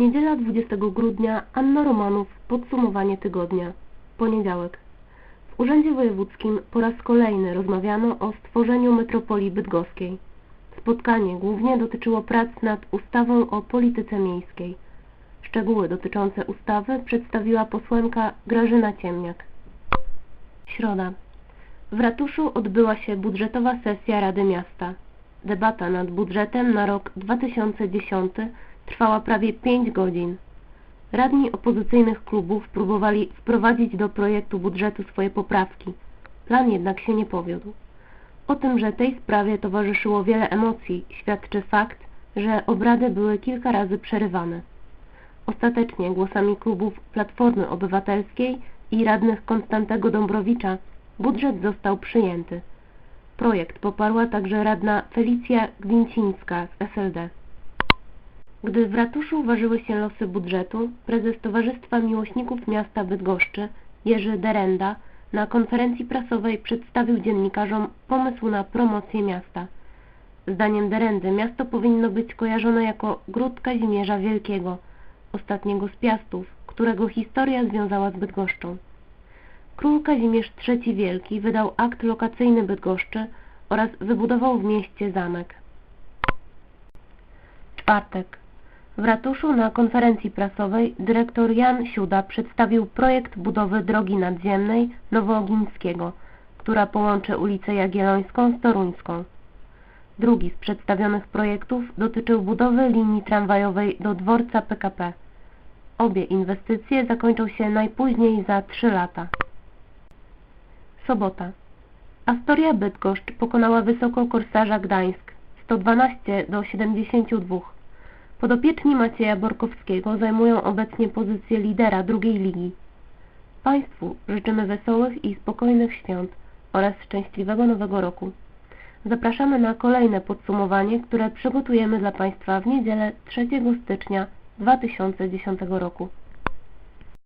Niedziela 20 grudnia, Anna Romanów, podsumowanie tygodnia. Poniedziałek. W Urzędzie Wojewódzkim po raz kolejny rozmawiano o stworzeniu metropolii bydgoskiej. Spotkanie głównie dotyczyło prac nad ustawą o polityce miejskiej. Szczegóły dotyczące ustawy przedstawiła posłanka Grażyna Ciemniak. Środa. W ratuszu odbyła się budżetowa sesja Rady Miasta. Debata nad budżetem na rok 2010 trwała prawie 5 godzin. Radni opozycyjnych klubów próbowali wprowadzić do projektu budżetu swoje poprawki. Plan jednak się nie powiódł. O tym, że tej sprawie towarzyszyło wiele emocji, świadczy fakt, że obrady były kilka razy przerywane. Ostatecznie głosami klubów Platformy Obywatelskiej i radnych Konstantego Dąbrowicza budżet został przyjęty. Projekt poparła także radna Felicja Gwincińska z SLD. Gdy w ratuszu ważyły się losy budżetu, prezes Towarzystwa Miłośników Miasta Bydgoszczy, Jerzy Derenda, na konferencji prasowej przedstawił dziennikarzom pomysł na promocję miasta. Zdaniem Derendy miasto powinno być kojarzone jako Gród Kazimierza Wielkiego, ostatniego z Piastów, którego historia związała z Bydgoszczą. Król Kazimierz III Wielki wydał akt lokacyjny Bydgoszczy oraz wybudował w mieście zamek. Czwartek. W ratuszu na konferencji prasowej dyrektor Jan Siuda przedstawił projekt budowy drogi nadziemnej Nowoogińskiego, która połączy ulicę Jagiellońską z Toruńską. Drugi z przedstawionych projektów dotyczył budowy linii tramwajowej do dworca PKP. Obie inwestycje zakończą się najpóźniej za 3 lata. Sobota. Astoria Bydgoszcz pokonała wysoko Korsarza Gdańsk 112 do 72. Podopieczni Macieja Borkowskiego zajmują obecnie pozycję lidera drugiej ligi. Państwu życzymy wesołych i spokojnych świąt oraz szczęśliwego nowego roku. Zapraszamy na kolejne podsumowanie, które przygotujemy dla Państwa w niedzielę 3 stycznia 2010 roku.